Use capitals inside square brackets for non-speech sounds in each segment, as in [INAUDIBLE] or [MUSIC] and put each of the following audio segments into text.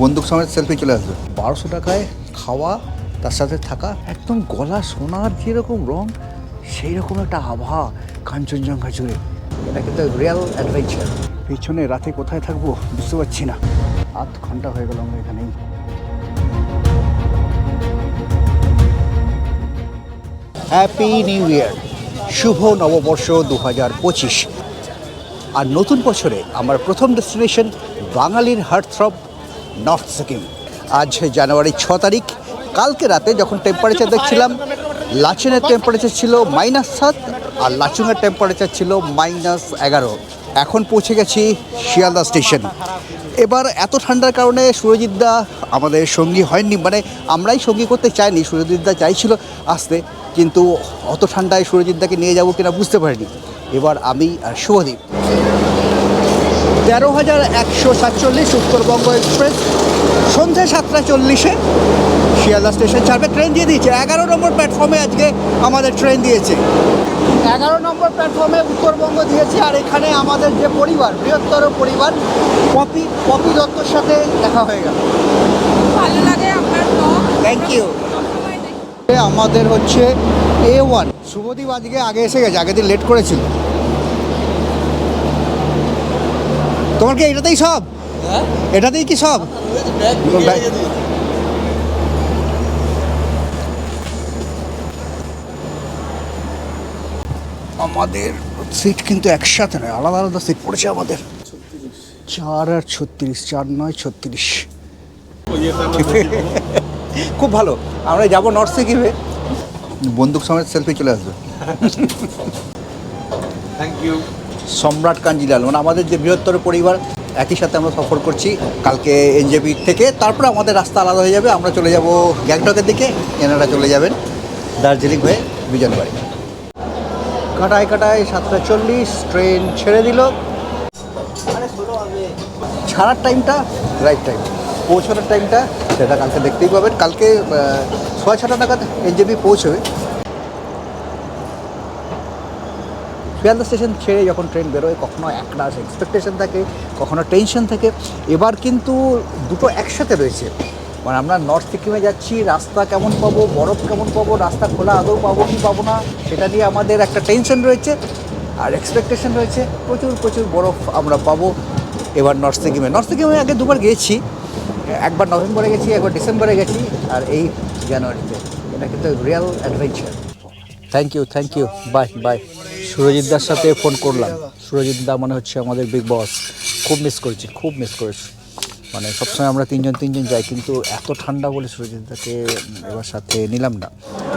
বন্দুক সমেত সেলফি চলে আসবে। বারোশো টাকায় খাওয়া, তার সাথে থাকা, একদম গলা সোনার যেরকম রং সেই রকম একটা আবহাওয়া কাঞ্চনজঙ্ঘা জুড়ে। এটা কিন্তু রিয়েল অ্যাডভেঞ্চার পিছনে রাতে কোথায় থাকব বুঝতে পারছি না। আধ ঘণ্টা হয়ে গেল আমরা এখানেই। হ্যাপি নিউ ইয়ার শুভ নববর্ষ দু হাজার পঁচিশ। আর নতুন বছরে আমার প্রথম ডেস্টিনেশন বাঙালির হার্টথ্রব নর্থ সিকিম। আজ জানুয়ারি ছ তারিখ, কালকে রাতে যখন টেম্পারেচার দেখছিলাম, লাচুনের টেম্পারেচার ছিল মাইনাস সাত আর লাচুংয়ের টেম্পারেচার ছিল মাইনাস এগারো। এখন পৌঁছে গেছি শিয়ালদা স্টেশন এবার এত ঠান্ডার কারণে সুরজিৎ দা আমাদের সঙ্গী হয়নি মানে আমরাই সঙ্গী করতে চাইনি, সুরজিৎ দা চাইছিল আসতে, কিন্তু অত ঠান্ডায় সুরজিৎ দাকে নিয়ে যাব কিনা বুঝতে পারিনি। এবার আমি আর শুভদীপ। তেরো হাজার একশো সাতচল্লিশ উত্তরবঙ্গ এক্সপ্রেস। সন্ধ্যে সাতটা চল্লিশে শিয়ালদা স্টেশন ছাড়বে। ট্রেন দিয়ে দিয়েছে। এগারো নম্বর প্ল্যাটফর্মে আজকে আমাদের ট্রেন দিয়েছে। এগারো নম্বর প্ল্যাটফর্মে উত্তরবঙ্গ দিয়েছে। আর এখানে আমাদের যে পরিবার বৃহত্তর পরিবার পপি পপি দত্তর সাথে দেখা হয়ে গেল। ভালো লাগে আপনার থ্যাংক ইউ আমাদের হচ্ছে এ ওয়ান শুভদীপ আজকে আগে এসে গেছে আগের দিন লেট করেছিল। তোমার কি এটাতেই সব? এটাতেই কি সব? আমাদের সিট কিন্তু একসাথে নয় আলাদা আলাদা সিট পড়েছে আমাদের। চার আর ছত্রিশ চার নয় ছত্রিশ। খুব ভালো। আমরা যাব নর্থ সিকিমে বন্দুক সমেত সেলফি চলে আসবে। থ্যাংক ইউ সম্রাট কাঞ্জিলাল মানে আমাদের যে বৃহত্তর পরিবার, একই সাথে আমরা সফর করছি কালকে এনজেপি থেকে। তারপরে আমাদের রাস্তা আলাদা হয়ে যাবে, আমরা চলে যাব গ্যাংটকের দিকে, এনারা চলে যাবেন দার্জিলিং হয়ে বিজনবাড়ি। কাটায় কাটায় সাতটা চল্লিশ, ট্রেন ছেড়ে দিল। ছাড়ার টাইমটা রাইট টাইম পৌঁছানোর টাইমটা, সেটা কালকে দেখতেই পাবেন। কালকে সোয়া ছটা নাগাদ এনজেপি পৌঁছবে। শিয়ালদা স্টেশন ছেড়ে যখন ট্রেন বেরোয়, কখনো একটা এক্সপেকটেশন থাকে, কখনো টেনশন থাকে। এবার কিন্তু দুটো একসাথে রয়েছে। মানে আমরা নর্থ সিকিমে যাচ্ছি, রাস্তা কেমন পাবো, বরফ কেমন পাবো, রাস্তা খোলা আদৌ পাবো কি পাবো না, সেটা নিয়ে আমাদের একটা টেনশন রয়েছে আর এক্সপেকটেশন রয়েছে, প্রচুর প্রচুর বরফ আমরা পাবো এবার নর্থ সিকিমে। নর্থ সিকিমে আগে দুবার গিয়েছি একবার নভেম্বরে গেছি, একবার ডিসেম্বরে গেছি, আর এই জানুয়ারিতে। এটা কিন্তু real adventure thank you thank you bye bye সুরজিৎদার সাথে ফোন করলাম। সুরজিৎ দা মনে হচ্ছে আমাদের বিগ বস খুব মিস করেছি, খুব মিস করেছি। মানে সবসময় আমরা তিনজন তিনজন যাই, কিন্তু এত ঠান্ডা বলে সুরজিৎদাকে এবার সাথে নিলাম না।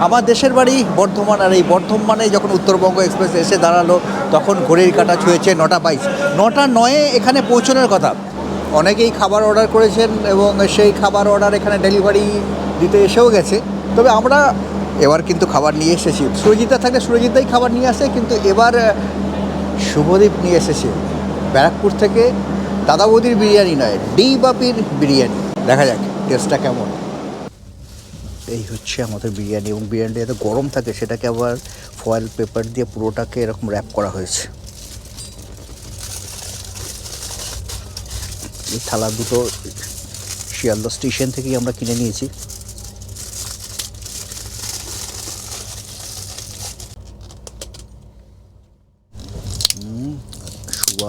আমার দেশের বাড়ি বর্ধমান, আর এই বর্ধমানে যখন উত্তরবঙ্গ এক্সপ্রেস এসে দাঁড়াল, তখন ঘড়ির কাটা ছুঁয়েছে নটা বাইশ। নটা নয়ে এখানে পৌঁছানোর কথা। অনেকেই খাবার অর্ডার করেছেন এবং সেই খাবার অর্ডার এখানে ডেলিভারি দিতে এসেও গেছে। তবে আমরা এবার কিন্তু খাবার নিয়ে এসেছি। সুরজিৎদা থাকলে সুরজিতাই খাবার নিয়ে আসে, কিন্তু এবার শুভদীপ নিয়ে এসেছে। ব্যারাকপুর থেকে দাদা বৌদির বিরিয়ানি নয়, ডি বাপির বিরিয়ানি। দেখা যাক টেস্টটা কেমন। এই হচ্ছে আমাদের বিরিয়ানি, এবং বিরিয়ানিটা যাতে গরম থাকে, সেটাকে আবার ফয়েল পেপার দিয়ে পুরোটাকে এরকম র্যাপ করা হয়েছে। এই থালা দুটো শিয়ালদা স্টেশন থেকেই আমরা কিনে নিয়েছি।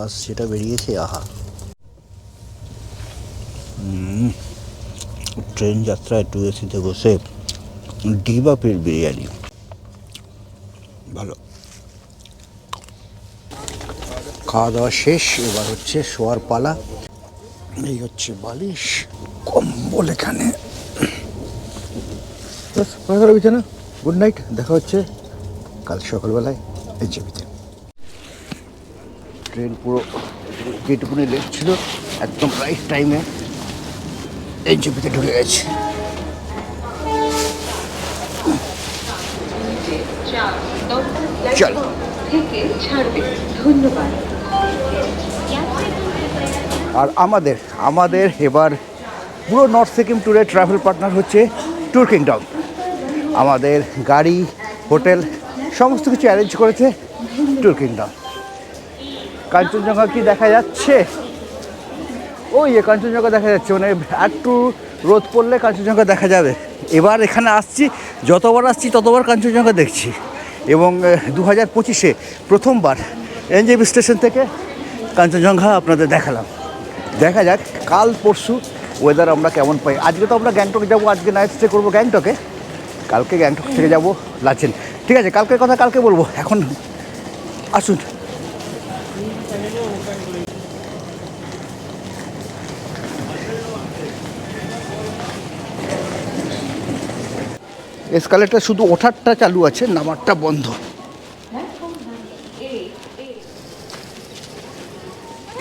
সুবাস যেটা বেরিয়েছে আহা। ট্রেন যাত্রায় টু এসিতে বসে ডিবাপের বিরিয়ানি। ভালো। খাওয়া দাওয়া শেষ, এবার হচ্ছে শোয়ার পালা। এই হচ্ছে বালিশ, কম্বল এখানে। গুড নাইট দেখা হচ্ছে কাল সকালবেলায়। এই ট্রেন পুরো যেটুকুনি লেট ছিল একদম রাইট টাইমে এই জেপিতে ঢুকে গেছে। চল। থেকে ছাড়বে। ধন্যবাদ। আর আমাদের আমাদের এবার পুরো নর্থ সিকিম ট্যুরের ট্রাভেল পার্টনার হচ্ছে ট্যুর কিংডম আমাদের গাড়ি হোটেল সমস্ত কিছু অ্যারেঞ্জ করেছে ট্যুর কিংডম কাঞ্চনজঙ্ঘা কি দেখা যাচ্ছে? ওই যে কাঞ্চনজঙ্ঘা দেখা যাচ্ছে মানে একটু রোদ পড়লে কাঞ্চনজঙ্ঘা দেখা যাবে। এবার এখানে আসছি, যতবার আসছি ততবার কাঞ্চনজঙ্ঘা দেখছি। এবং দু হাজার পঁচিশে প্রথমবার এনজেবি স্টেশন থেকে কাঞ্চনজঙ্ঘা আপনাদের দেখালাম। দেখা যাক, কাল পরশু ওয়েদার আমরা কেমন পাই। আজকে তো আমরা গ্যাংটকে যাব, আজকে নাইট স্টে করব গ্যাংটকে। কালকে গ্যাংটক থেকে যাব লাচেন। ঠিক আছে, কালকের কথা কালকে বলব। এখন আসুন। এসকালেটার শুধু ওঠারটা চালু আছে, নামারটা বন্ধ।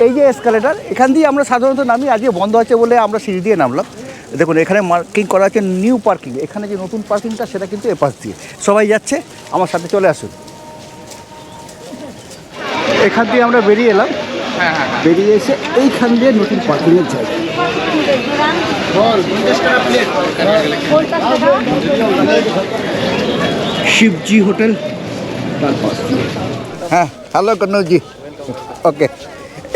এই যে এসকালেটার, এখান দিয়ে আমরা সাধারণত নামি, আজকে বন্ধ আছে বলে আমরা সিঁড়ি দিয়ে নামলাম। দেখুন, এখানে মার্কিং করা আছে, নিউ পার্কিং। এখানে যে নতুন পার্কিংটা, সেটা কিন্তু এপাশ দিয়ে। সবাই যাচ্ছে, আমার সাথে চলে আসুন। এখান দিয়ে আমরা বেরিয়ে এলাম। বেরিয়ে এসে এইখান দিয়ে নতুন পার্কিংয়ের জায়গা। শিবজি হোটেল তার পাশ। হ্যাঁ হ্যালো গণজি ওকে।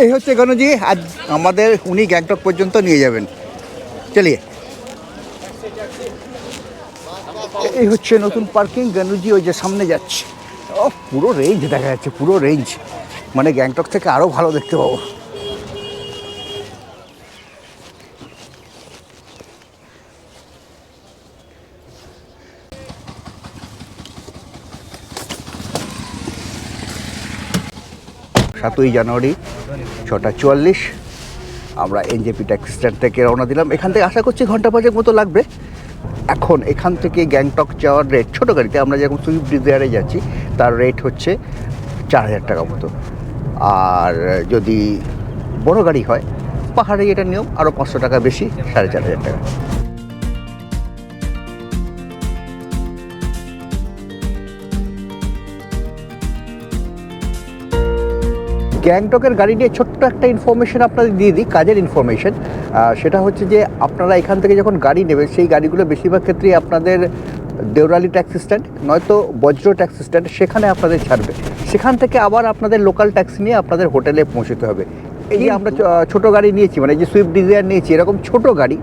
এই হচ্ছে গণজি আজ আমাদের উনি গ্যাংটক পর্যন্ত নিয়ে যাবেন। চলিয়ে। এই হচ্ছে নতুন পার্কিং গণজি ওই যে সামনে যাচ্ছে। ও পুরো রেঞ্জ দেখা যাচ্ছে পুরো রেঞ্জ মানে গ্যাংটক থেকে আরও ভালো দেখতে পাবো। সাতই জানুয়ারি, ছটা চুয়াল্লিশ। আমরা এনজেপি ট্যাক্সি স্ট্যান্ড থেকে রওনা দিলাম। এখান থেকে আশা করছি ঘণ্টা পাঁচেক মতো লাগবে। এখন এখান থেকে গ্যাংটক যাওয়ার রেট ছোটো গাড়িতে আমরা যেরকম সুইফট ডিজায়ারে যাচ্ছি, তার রেট হচ্ছে চার হাজার টাকা মতো। আর যদি বড় গাড়ি হয়, পাহাড়ে এটা নিয়ম আরও পাঁচশো টাকা বেশি, সাড়ে চার হাজার টাকা। গ্যাংটকের গাড়ি নিয়ে ছোট্ট একটা ইনফরমেশন আপনাদের দিয়ে দিই, কাজের ইনফরমেশন সেটা হচ্ছে যে, আপনারা এখান থেকে যখন গাড়ি নেবেন, সেই গাড়িগুলো বেশিরভাগ ক্ষেত্রেই আপনাদের দেওরালি ট্যাক্সি স্ট্যান্ড নয়তো বজ্র ট্যাক্সি স্ট্যান্ড সেখানে আপনাদের ছাড়বে। সেখান থেকে আবার আপনাদের লোকাল ট্যাক্সি নিয়ে আপনাদের হোটেলে পৌঁছতে হবে। এই যে আমরা ছোট গাড়ি নিয়েছি মানে যে সুইফট ডিজায়ার নিয়েছি এরকম ছোট গাড়ি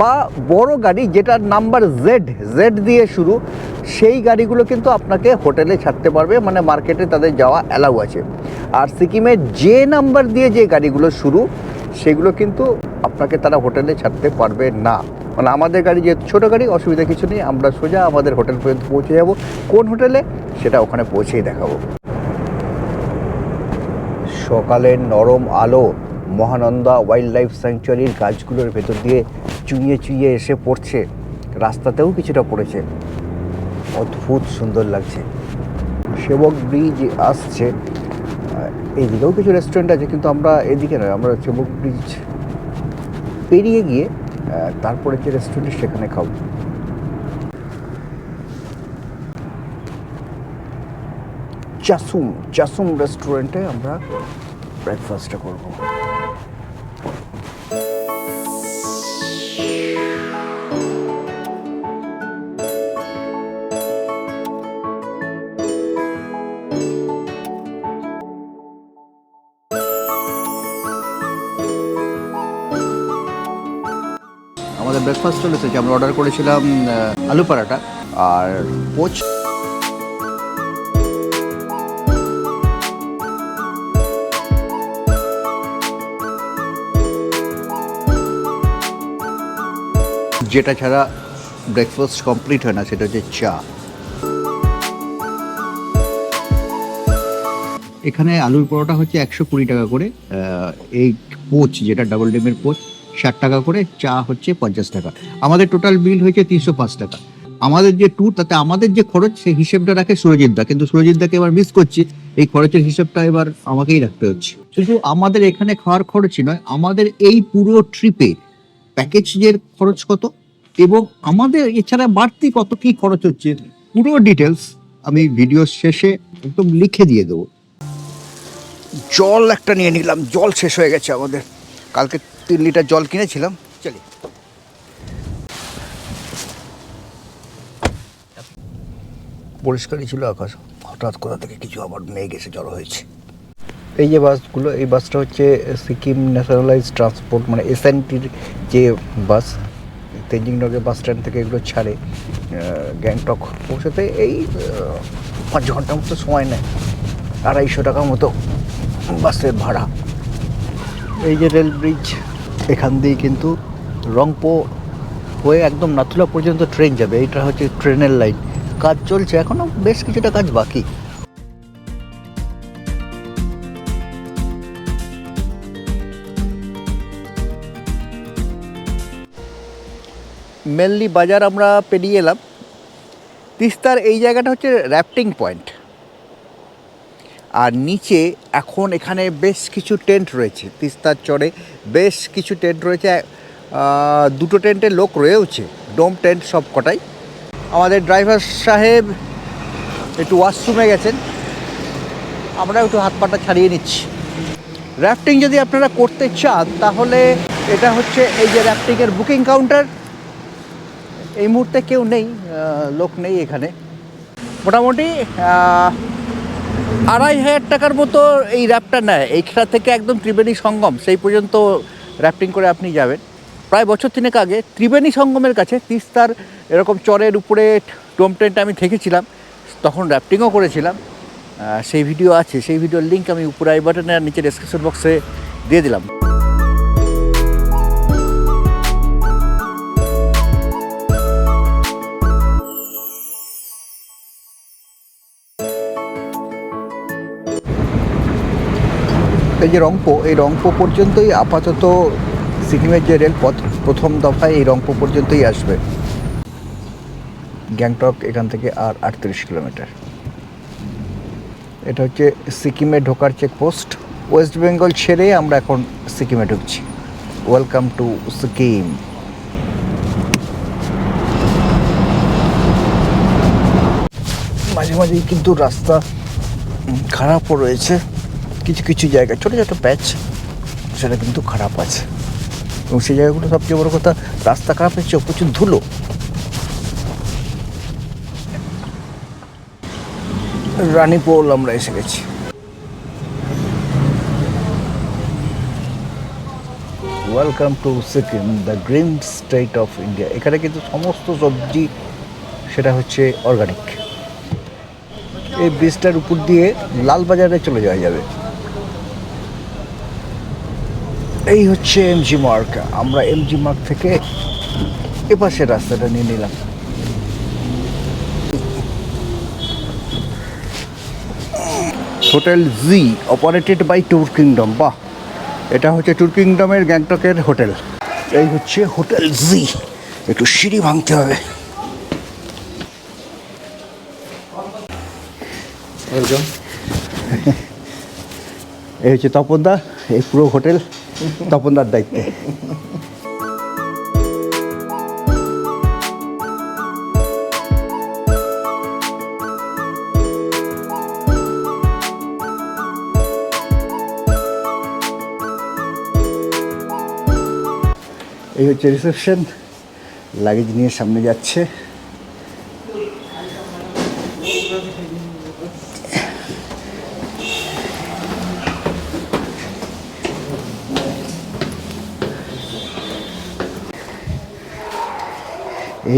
বা বড় গাড়ি যেটার নাম্বার জেড জেড দিয়ে শুরু সেই গাড়িগুলো কিন্তু আপনাকে হোটেলে ছাড়তে পারবে মানে মার্কেটে তাদের যাওয়া অ্যালাউ আছে। আর সিকিমে যে নাম্বার দিয়ে যে গাড়িগুলো শুরু সেগুলো কিন্তু আপনাকে তারা হোটেলে ছাড়তে পারবে না। মানে আমাদের গাড়ি যেহেতু ছোটো গাড়ি, অসুবিধা কিছু নেই, আমরা সোজা আমাদের হোটেল পর্যন্ত পৌঁছে যাব। কোন হোটেলে? সেটা ওখানে পৌঁছেই দেখাবো। সকালের নরম আলো, মহানন্দা ওয়াইল্ড লাইফ স্যাংচুয়ারির গাছগুলোর ভেতর দিয়ে চুইয়ে চুইয়ে এসে পড়ছে। রাস্তাতেও কিছুটা পড়েছে। অদ্ভুত সুন্দর লাগছে। সেবক ব্রিজ আসছে। এইদিকেও কিছু রেস্টুরেন্ট আছে, কিন্তু আমরা এদিকে নয়, আমরা চেবুক ব্রিজ পেরিয়ে গিয়ে তারপরে যে রেস্টুরেন্ট সেখানে খাব। চাসুম চাসুম রেস্টুরেন্টে আমরা ব্রেকফাস্টটা করব। আমাদের ব্রেকফাস্ট চলে এসেছে আমরা অর্ডার করেছিলাম আলু পরাটা আর পোচ যেটা ছাড়া ব্রেকফাস্ট কমপ্লিট হয় না, সেটা হচ্ছে চা। এখানে আলুর পরোটা হচ্ছে একশো কুড়ি টাকা করে এই পোচ, যেটা ডাবল ডিমের পোচ ষাট টাকা করে, চা হচ্ছে পঞ্চাশ টাকা। আমাদের টোটাল বিল হয়েছে তিনশো পাঁচ টাকা। আমাদের যে ট্যুর তাতে আমাদের যে খরচ, সেই হিসেবটা রাখে সুরজিৎ দা। কিন্তু সুরজিৎ দাকে এবার মিস করছি, এই খরচের হিসেবটা এবার আমাকেই রাখতে হচ্ছে। শুধু আমাদের এখানে খাওয়ার খরচই নয়, আমাদের এই পুরো ট্রিপে প্যাকেজের খরচ কত? এবং আমাদের এছাড়া বাড়তি কত কি খরচ হচ্ছে? পুরো ডিটেলস আমি ভিডিও শেষে একদম লিখে দিয়ে দেবো। জল একটা নিয়ে নিলাম, জল শেষ হয়ে গেছে আমাদের। কালকে তিন লিটার জল কিনেছিলাম চলি। পরিষ্কারই ছিল আকাশ। হঠাৎ কোথা থেকে কিছু আবার মেঘ এসে জড়ো হয়েছে। এই যে বাসগুলো এই বাসটা হচ্ছে সিকিম ন্যাশনালাইজ ট্রান্সপোর্ট মানে এসএনটির যে বাস তেঞ্জিং নগর বাস স্ট্যান্ড থেকে এগুলো ছাড়ে গ্যাংটক পৌঁছাতে এই পাঁচ ঘণ্টার মতো সময় নেয়। আড়াইশো টাকা মতো বাসের ভাড়া। এই যে রেল ব্রিজ এখান দিয়ে কিন্তু রংপো হয়ে একদম নাথুলা পর্যন্ত ট্রেন যাবে। এটা হচ্ছে ট্রেনের লাইন কাজ চলছে এখনও বেশ কিছুটা কাজ বাকি। মেনলি বাজার আমরা পেরিয়ে এলাম। তিস্তার এই জায়গাটা হচ্ছে র্যাফটিং পয়েন্ট আর নিচে এখন এখানে বেশ কিছু টেন্ট রয়েছে তিস্তার চরে বেশ কিছু টেন্ট রয়েছে দুটো টেন্টে লোক রয়েওছে, ডোম টেন্ট সব কটাই। আমাদের ড্রাইভার সাহেব একটু ওয়াশরুমে গেছেন, আমরা একটু হাত পাটা ছাড়িয়ে নিচ্ছি। র্যাফটিং যদি আপনারা করতে চান, তাহলে এটা হচ্ছে এই যে র্যাফটিংয়ের বুকিং কাউন্টার। এই মুহূর্তে কেউ নেই লোক নেই এখানে। মোটামুটি আড়াই হাজার টাকার মতো এই র্যাপটা নেয়। এইখান থেকে একদম ত্রিবেণী সঙ্গম, সেই পর্যন্ত র্যাফটিং করে আপনি যাবেন। প্রায় বছর তিনেক আগে ত্রিবেণী সঙ্গমের কাছে তিস্তার এরকম চরের উপরে টোম টেন্ট আমি থেকেছিলাম, তখন র্যাফটিংও করেছিলাম। সেই ভিডিও আছে, সেই ভিডিওর লিঙ্ক আমি উপরে আই বাটনে আর নিচে ডেসক্রিপশন বক্সে দিয়ে দিলাম। এই যে রংপো এই রংপো পর্যন্তই আপাতত সিকিমের যে রেলপথ, প্রথম দফায় এই রংপো পর্যন্তই আসবে। গ্যাংটক এখান থেকে আর আটত্রিশ কিলোমিটার। এটা হচ্ছে সিকিমে ঢোকার চেকপোস্ট ওয়েস্ট বেঙ্গল ছেড়ে আমরা এখন সিকিমে ঢুকছি। ওয়েলকাম টু সিকিম মাঝে মাঝেই কিন্তু রাস্তা খারাপও রয়েছে। কিছু কিছু জায়গা ছোটো ছোটো প্যাচ সেটা কিন্তু খারাপ আছে। এবং সেই জায়গাগুলো সবচেয়ে বড় কথা রাস্তা খারাপ হচ্ছে প্রচুর ধুলো। রানীপোল আমরা এসে গেছি। Welcome to Sikkim the green state of India এখানে কিন্তু সমস্ত সবজি, সেটা হচ্ছে অর্গানিক এই ব্রিজটার উপর দিয়ে লালবাজারে চলে যাওয়া যাবে। এই হচ্ছে এমজি মার্ক আমরা এমজি মার্ক থেকে এপাশের রাস্তাটা নিয়ে নিলাম। Hotel G operated by tour kingdom বাহ এটা হচ্ছে ট্যুর কিংডমের গ্যাংটকের হোটেল। এই হচ্ছে হোটেল জি একটু সিঁড়ি ভাঙতে হবে। [LAUGHS] এই হচ্ছে তপনদা এই পুরো হোটেল। তপনদার দায়িত্বে। এই হচ্ছে রিসেপশন লাগেজ নিয়ে সামনে যাচ্ছে।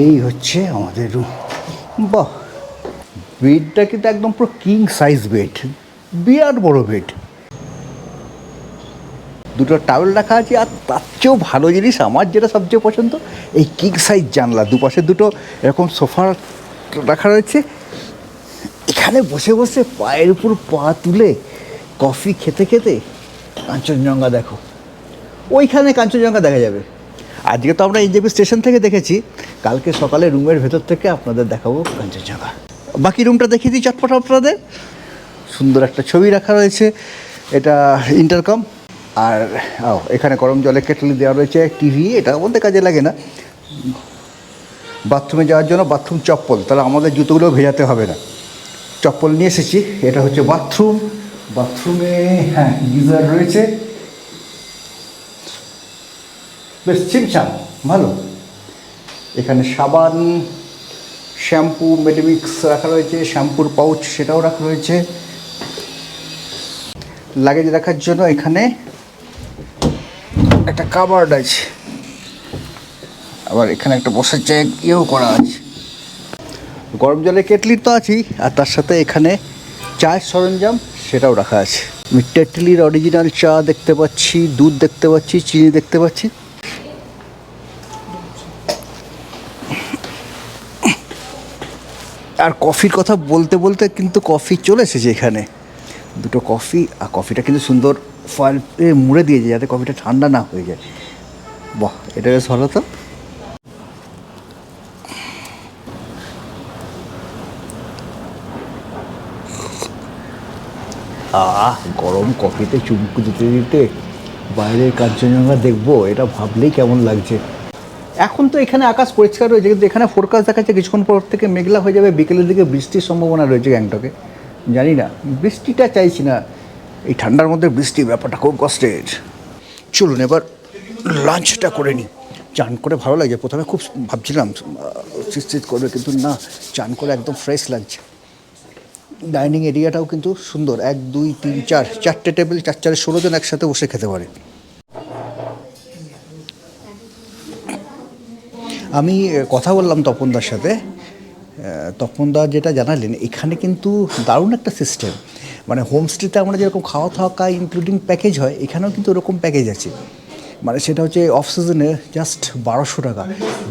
এই হচ্ছে আমাদের রুম বাহ! বেডটা কিন্তু একদম পুরো কিং সাইজ বেড বিরাট বড় বেড দুটো টাওয়েল রাখা আছে, আর তার চেয়েও ভালো জিনিস আমার যেটা সবচেয়ে পছন্দ, এই কিং সাইজ জানলা। দুপাশে দুটো এরকম সোফা রাখা রয়েছে। এখানে বসে বসে পায়ের উপর পা তুলে কফি খেতে খেতে কাঞ্চনজঙ্ঘা দেখো। ওইখানে কাঞ্চনজঙ্ঘা দেখা যাবে। আজকে তো আমরা এনজেপি স্টেশন থেকে দেখেছি। কালকে সকালে রুমের ভেতর থেকে আপনাদের দেখাবো কাঞ্চনজঙ্ঘা বাকি রুমটা দেখিয়ে দিই চটপট আপনাদের। সুন্দর একটা ছবি রাখা রয়েছে। এটা ইন্টারকম। আর ও, এখানে গরম জলের কেটলি দেওয়া রয়েছে টিভি। এটা বলতে কাজে লাগে না। বাথরুমে যাওয়ার জন্য বাথরুম চপ্পল। তাহলে আমাদের জুতোগুলো ভেজাতে হবে না। চপ্পল নিয়ে এসেছি। এটা হচ্ছে বাথরুম। বাথরুমে হ্যাঁ গিজার রয়েছে। বেশ ছিমছাম, ভালো। এখানে সাবান, শ্যাম্পু মেডিমিক্স রাখা রয়েছে, শ্যাম্পুর পাউচ সেটাও রাখা রয়েছে। লাগেজ রাখার জন্য এখানে একটা কাবার্ড আছে। আবার এখানে একটা বসার জায়গা ইয়েও করা আছে। গরম জলের কেটলি তো আছেই, আর তার সাথে এখানে চায়ের সরঞ্জাম সেটাও রাখা আছে। আমি টেটলির অরিজিনাল চা দেখতে পাচ্ছি, দুধ দেখতে পাচ্ছি, চিনি দেখতে পাচ্ছি। আর কফির কথা বলতে বলতে কিন্তু কফি চলে এসেছে এখানে। দুটো কফি আর কফিটা কিন্তু সুন্দর ফয়েলে মুড়ে দিয়েছে যাতে কফিটা ঠান্ডা না হয়ে যায়। বাহ, এটা বেশ ভালো তো। আহ, গরম কফিতে চুমুক দিতে দিতে বাইরের কাঞ্চনজঙ্ঘা দেখব, এটা ভাবলেই কেমন লাগছে। এখন তো এখানে আকাশ পরিষ্কার রয়েছে, কিন্তু এখানে ফোরকাস্ট দেখাচ্ছে কিছুক্ষণ পর থেকে মেঘলা হয়ে যাবে, বিকেলের দিকে বৃষ্টির সম্ভাবনা রয়েছে গ্যাংটকে। জানি না, বৃষ্টিটা চাইছি না। এই ঠান্ডার মধ্যে বৃষ্টি ব্যাপারটা খুব কষ্টের। চলুন এবার লাঞ্চটা করে নিই। চান করে ভালো লাগে প্রথমে খুব ভাবছিলাম চিৎচিত করবে, কিন্তু না, চান করে একদম ফ্রেশ লাগছে ডাইনিং এরিয়াটাও কিন্তু সুন্দর, এক, দুই, তিন, চার, চারটে টেবিল চার, চারে ষোলো জন একসাথে বসে খেতে পারে। আমি কথা বললাম তপনদার সাথে। তপনদা যেটা জানালেন, এখানে কিন্তু দারুণ একটা সিস্টেম মানে হোমস্টেতে আমরা যেরকম খাওয়া থাকা ইনক্লুডিং প্যাকেজ হয়, এখানেও কিন্তু ওরকম প্যাকেজ আছে। মানে সেটা হচ্ছে অফ সিজনে জাস্ট বারোশো টাকা।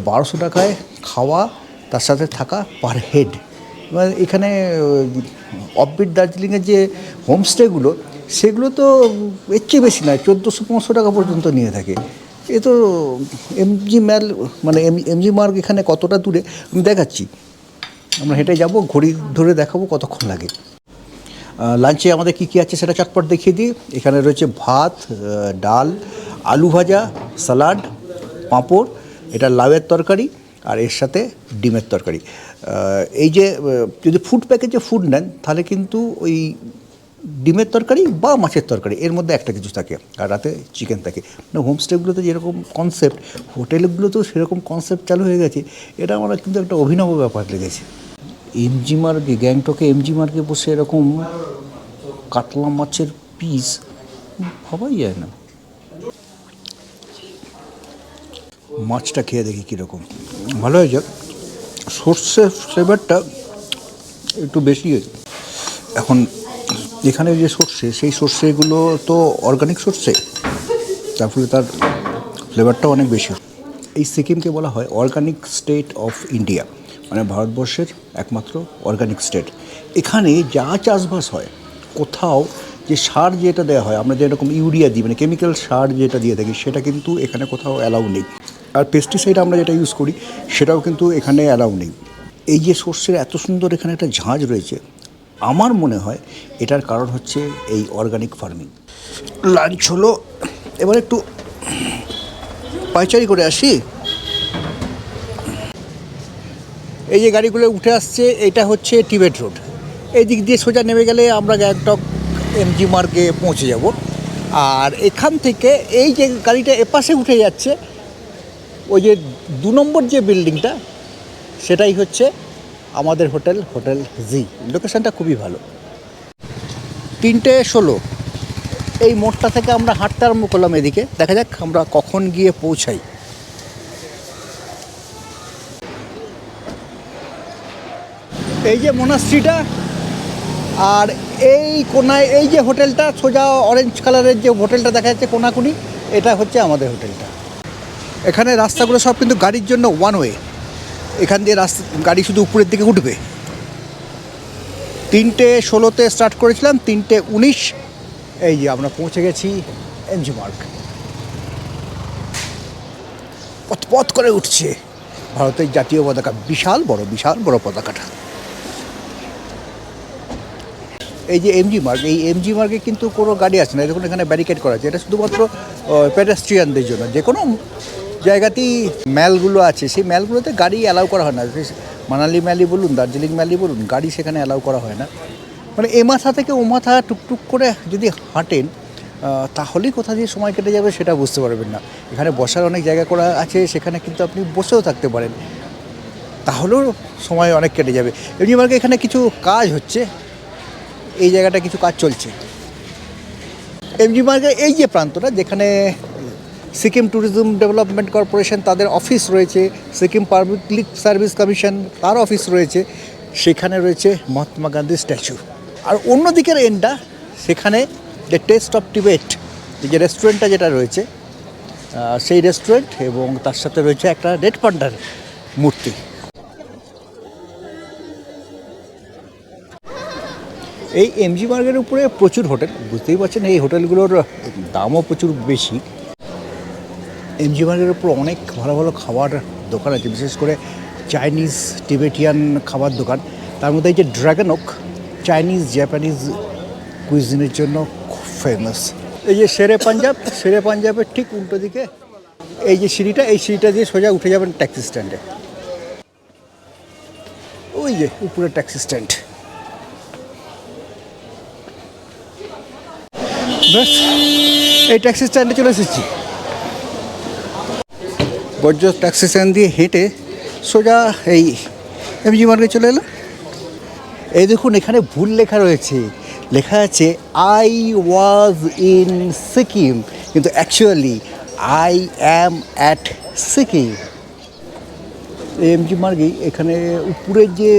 বারোশো টাকায় খাওয়া, তার সাথে থাকা পার হেড এবার এখানে অফবিট দার্জিলিংয়ের যে হোমস্টেগুলো সেগুলো তো, এর চেয়ে বেশি নয়, চোদ্দোশো, পনেরোশো টাকা পর্যন্ত নিয়ে থাকে। এ তো এমজি ম্যাল মানে এম এমজি মার্গ এখানে কতটা দূরে? আমি দেখাচ্ছি। আমরা হেঁটে যাব, ঘড়ি ধরে দেখাবো কতক্ষণ লাগে। লাঞ্চে আমাদের কী কী আছে সেটা চটপট দেখিয়ে দিই। এখানে রয়েছে ভাত ডাল, আলু ভাজা স্যালাড পাঁপড়, এটা লাউয়ের তরকারি আর এর সাথে ডিমের তরকারি। এই যে যদি ফুড প্যাকেজে ফুড নেন, তাহলে কিন্তু ওই ডিমের তরকারি বা মাছের তরকারি, এর মধ্যে একটা কিছু থাকে, আর রাতে চিকেন থাকে। মানে হোমস্টেগুলোতে যেরকম কনসেপ্ট হোটেলগুলোতেও সেরকম কনসেপ্ট চালু হয়ে গেছে, এটা আমার কিন্তু একটা অভিনব ব্যাপার লেগেছে। এমজি মার্গে গ্যাংটকে এমজি মার্গে বসে এরকম কাতলা মাছের পিস ভাবাই যায় না। মাছটা খেয়ে দেখি কীরকম। ভালো হয়েছে। সর্ষে ফ্লেভারটা একটু বেশি হয়েছে। এখন এখানে যে সর্ষে, সেই সর্ষেগুলো তো অর্গানিক সর্ষে। তার ফলে তার ফ্লেভারটাও অনেক বেশি। এই সিকিমকে বলা হয় অর্গানিক স্টেট অফ ইন্ডিয়া মানে ভারতবর্ষের একমাত্র অর্গানিক স্টেট এখানে যা চাষবাস হয়, কোথাও যে সার যেটা দেওয়া হয়, আমরা যেরকম ইউরিয়া দিই মানে কেমিক্যাল সার যেটা দিয়ে থাকি, সেটা কিন্তু এখানে কোথাও অ্যালাউ নেই। আর পেস্টিসাইড আমরা যেটা ইউজ করি, সেটাও কিন্তু এখানে অ্যালাউ নেই। এই যে সর্ষের এত সুন্দর এখানে একটা ঝাঁজ রয়েছে আমার মনে হয় এটার কারণ হচ্ছে এই অর্গানিক ফার্মিং লাঞ্চ হলো, এবার একটু পাইচারি করে আসি। এই যে গাড়িগুলো উঠে আসছে, এটা হচ্ছে টিবেট রোড এই দিক দিয়ে সোজা নেমে গেলে আমরা গ্যাংটক এমজি মার্গে পৌঁছে যাব। আর এখান থেকে এই যে গাড়িটা এপাশে উঠে যাচ্ছে, ওই যে দু নম্বর যে বিল্ডিংটা সেটাই হচ্ছে আমাদের হোটেল হোটেল জি লোকেশনটা খুবই ভালো। তিনটে ষোলো। এই মোড়টা থেকে আমরা হাঁটতে আরম্ভ করলাম এদিকে। দেখা যাক আমরা কখন গিয়ে পৌঁছাই। এই যে মোনাস্ট্রিটা আর এই কোনায়, এই যে হোটেলটা, সোজা অরেঞ্জ কালারের যে হোটেলটা দেখা যাচ্ছে কোনাকুনি, এটা হচ্ছে আমাদের হোটেলটা। এখানে রাস্তাগুলো সব কিন্তু গাড়ির জন্য ওয়ান ওয়ে এখান দিয়ে রাস্তা, গাড়ি শুধু উপরের দিকে উঠবে। তিনটে ষোলোতে স্টার্ট করেছিলাম, তিনটে উনিশ। এই যে আমরা পৌঁছে গেছি এনজি মার্ক পথ করে উঠছে ভারতের জাতীয় পতাকা। বিশাল বড় বিশাল বড় পতাকাটা। এই যে এমজি মার্গ এই এমজি মার্গে কিন্তু কোনো গাড়ি আছে না। দেখুন, এখানে ব্যারিকেড করা আছে। এটা শুধুমাত্র প্যাডাস্ট্রিয়ানদের জন্য। যে কোনো জায়গাতেই ম্যালগুলো আছে, সেই ম্যালগুলোতে গাড়ি অ্যালাউ করা হয় না। মানালি ম্যালি বলুন, দার্জিলিং ম্যালি বলুন, গাড়ি সেখানে অ্যালাউ করা হয় না। মানে এ মাথা থেকে ও মাথা টুকটুক করে যদি হাঁটেন তাহলেই কোথা দিয়ে সময় কেটে যাবে সেটা বুঝতে পারবেন না। এখানে বসার অনেক জায়গা করা আছে, সেখানে কিন্তু আপনি বসেও থাকতে পারেন। তাহলেও সময় অনেক কেটে যাবে। এমনি মার্কে এখানে কিছু কাজ হচ্ছে। এই জায়গাটা কিছু কাজ চলছে। এমজি মার্গের এই যে প্রান্তটা, যেখানে সিকিম ট্যুরিজম ডেভেলপমেন্ট কর্পোরেশন তাদের অফিস রয়েছে, সিকিম পাবলিক সার্ভিস কমিশন তার অফিস রয়েছে, সেখানে রয়েছে মহাত্মা গান্ধী স্ট্যাচু আর অন্যদিকের এন্ডটা সেখানে যে টেস্ট অফ টিবেট যে রেস্টুরেন্টটা যেটা রয়েছে সেই রেস্টুরেন্ট এবং তার সাথে রয়েছে একটা রেড পান্ডার মূর্তি। এই এমজি মার্গের উপরে প্রচুর হোটেল, বুঝতেই পারছেন, এই হোটেলগুলোর দামও প্রচুর বেশি। এমজি মার্গের উপর অনেক ভালো ভালো খাবার দোকান আছে, বিশেষ করে চাইনিজ, টিবেটিয়ান খাবার দোকান। তার মধ্যে এই যে ড্রাগন ওক চাইনিজ, জাপানিজ কুইজিনের জন্য খুব ফেমাস এই যে শেরে পাঞ্জাব শেরে পাঞ্জাবের ঠিক উল্টো দিকে এই যে সিঁড়িটা, এই সিঁড়িটা দিয়ে সোজা উঠে যাবেন ট্যাক্সি স্ট্যান্ডে। ওই যে উপরে ট্যাক্সি স্ট্যান্ড। ব্যাস, এই ট্যাক্সি স্ট্যান্ডে চলে এসেছি। বজ্র ট্যাক্সি স্ট্যান্ড দিয়ে হেঁটে সোজা এই এমজি মার্গে চলে এলাম। এই দেখুন, এখানে ভুল লেখা রয়েছে। লেখা আছে আই ওয়াজ ইন সিকিম কিন্তু actually I am at Sikkim MG মার্গে এখানে উপরের যে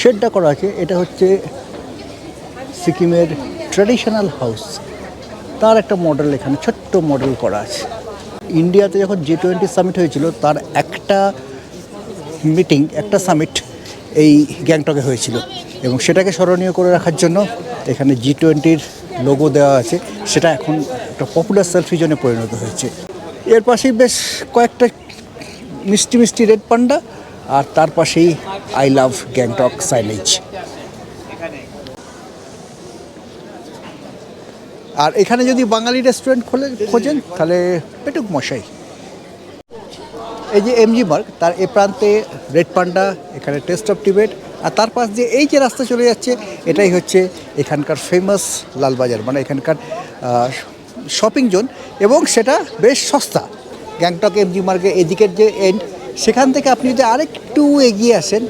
শেডটা করা আছে, এটা হচ্ছে সিকিমের ট্র্যাডিশনাল হাউস তার একটা মডেল এখানে, ছোট্ট মডেল করা আছে। ইন্ডিয়াতে যখন জি টোয়েন্টি সামিট হয়েছিল, তার একটা মিটিং একটা সামিট এই গ্যাংটকে হয়েছিল। এবং সেটাকে স্মরণীয় করে রাখার জন্য এখানে জি টোয়েন্টির লোগো দেওয়া আছে। সেটা এখন একটা পপুলার সেলফি জোনে পরিণত হয়েছে। এর পাশেই বেশ কয়েকটা মিষ্টি মিষ্টি রেড পান্ডা আর তার পাশেই আই লাভ গ্যাংটক সাইলেজ আর এখানে যদি বাঙালি রেস্টুরেন্ট খোলে, খোঁজেন, তাহলে পেটুক মশাই। এই যে এমজি মার্ক তার এ প্রান্তে রেড পান্ডা এখানে টেস্ট অফ টিবেট আর তার পাশ দিয়ে এই যে রাস্তা চলে যাচ্ছে, এটাই হচ্ছে এখানকার ফেমাস লালবাজার মানে এখানকার শপিং জোন এবং সেটা বেশ সস্তা। গ্যাংটক এমজি মার্গে এদিকের যে এন্ড সেখান থেকে আপনি যদি আরেকটু এগিয়ে আসেন,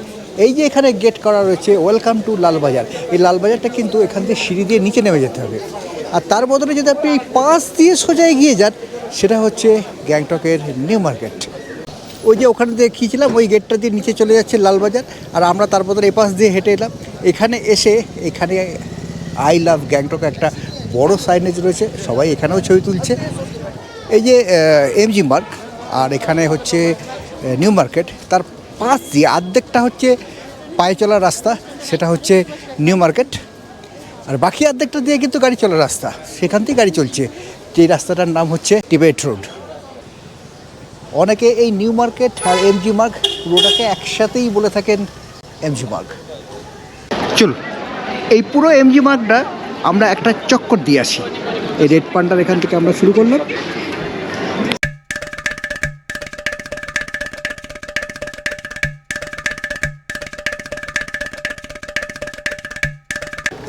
এই যে এখানে গেট করা রয়েছে ওয়েলকাম টু লালবাজার এই লালবাজারটা কিন্তু এখান থেকে সিঁড়ি দিয়ে নিচে নেমে যেতে হবে। আর তার বদলে যদি আপনি পাশ দিয়ে সোজা এগিয়ে যান, সেটা হচ্ছে গ্যাংটকের নিউ মার্কেট। ওই যে ওখানে দেখিয়েছিলাম ওই গেটটা দিয়ে নিচে চলে যাচ্ছে লালবাজার, আর আমরা তার বদলে এপাশ দিয়ে হেঁটে এলাম। এখানে এসে, এখানে আই লাভ গ্যাংটক একটা বড় সাইনেজ রয়েছে, সবাই এখানেও ছবি তুলছে। এই যে এমজি মার্ক আর এখানে হচ্ছে নিউ মার্কেট। তার পাশ দিয়ে অর্ধেকটা হচ্ছে পায়ে চলার রাস্তা, সেটা হচ্ছে নিউ মার্কেট। আর বাকি অর্ধেকটা দিয়ে কিন্তু গাড়ি চলার রাস্তা। সেখান থেকে গাড়ি চলছে। যে রাস্তাটার নাম হচ্ছে টিবেট রোড। অনেকে এই নিউ মার্কেট আর এমজি মার্গ পুরোটাকে একসাথেই বলে থাকেন এমজি মার্গ। চল, এই পুরো এমজি মার্গটা আমরা একটা চক্কর দিয়ে আসি। এই রেড পান্ডার এখান থেকে আমরা শুরু করলাম।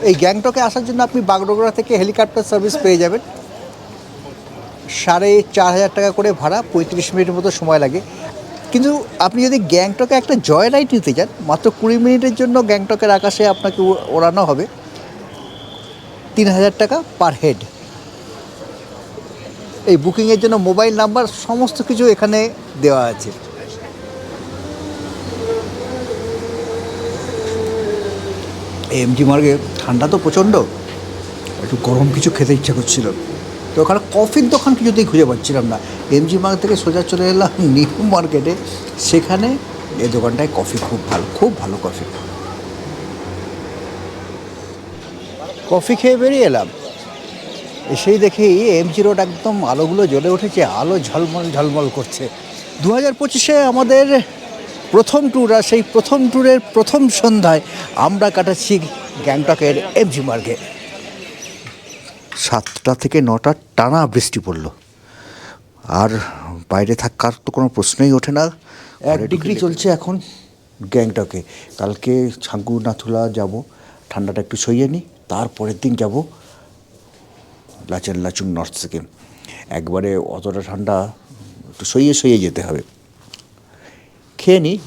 এই গ্যাংটকে আসার জন্য আপনি বাগডোগরা থেকে হেলিকপ্টার সার্ভিস পেয়ে যাবেন। সাড়ে চার হাজার টাকা করে ভাড়া, পঁয়ত্রিশ মিনিটের মতো সময় লাগে। কিন্তু আপনি যদি গ্যাংটকে একটা জয় রাইড নিতে চান মাত্র কুড়ি মিনিটের জন্য গ্যাংটকের আকাশে আপনাকে ওড়ানো হবে। তিন হাজার টাকা পার হেড। এই বুকিংয়ের জন্য মোবাইল নাম্বার, সমস্ত কিছু এখানে দেওয়া আছে। এমজি মার্গে ঠান্ডা তো প্রচণ্ড, একটু গরম কিছু খেতে ইচ্ছা করছিল। তো ওখানে কফির দোকান কিছুতেই খুঁজে পাচ্ছিলাম না। এমজি মার্গ থেকে সোজা চলে এলাম [LAUGHS] নিউ মার্কেটে সেখানে এই দোকানটায় কফি খুব ভালো খুব ভালো কফি। কফি খেয়ে বেরিয়ে এলাম। এসেই দেখি এমজি রোড একদম আলোগুলো জ্বলে উঠেছে, আলো ঝলমল ঝলমল করছে। দু হাজার পঁচিশে আমাদের প্রথম ট্যুর আর সেই প্রথম ট্যুরের প্রথম সন্ধ্যায় আমরা কাটাচ্ছি গ্যাংটকের এমজি মার্গে। সাতটা থেকে নটা টানা বৃষ্টি পড়ল। আর বাইরে থাকার তো কোনো প্রশ্নই ওঠে না। এক ডিগ্রি চলছে এখন গ্যাংটকে। কালকে ছাঙ্গু নাথুলা যাব ঠান্ডাটা একটু সইয়ে নিই তারপরের দিন যাব লাচেন লাচুং নর্থ সিকিম। একবারে অতটা ঠান্ডা একটু সইয়ে সইয়ে যেতে হবে। খেয়ে নিই।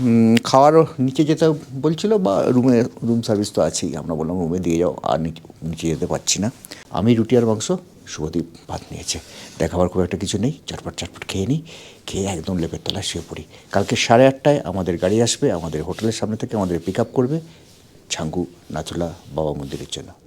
খাওয়ারও নিচে যেতে বলছিল বা রুমে, রুম সার্ভিস তো আছেই। আমরা বললাম, রুমে দিয়ে যাও, আর নিচে যেতে পারছি না। আমি রুটি আর মাংস, শুভদীপ ভাত নিয়েছে। দেখাবার খুব একটা কিছু নেই। চটপট চটপট খেয়ে নিই। খেয়ে একদম লেপের তলায় শুয়ে পড়ি। কালকে সাড়ে আটটায় আমাদের গাড়ি আসবে। আমাদের হোটেলের সামনে থেকে আমাদের পিক আপ করবে ছাঙ্গু, নাথুলা, বাবা মন্দিরের জন্য।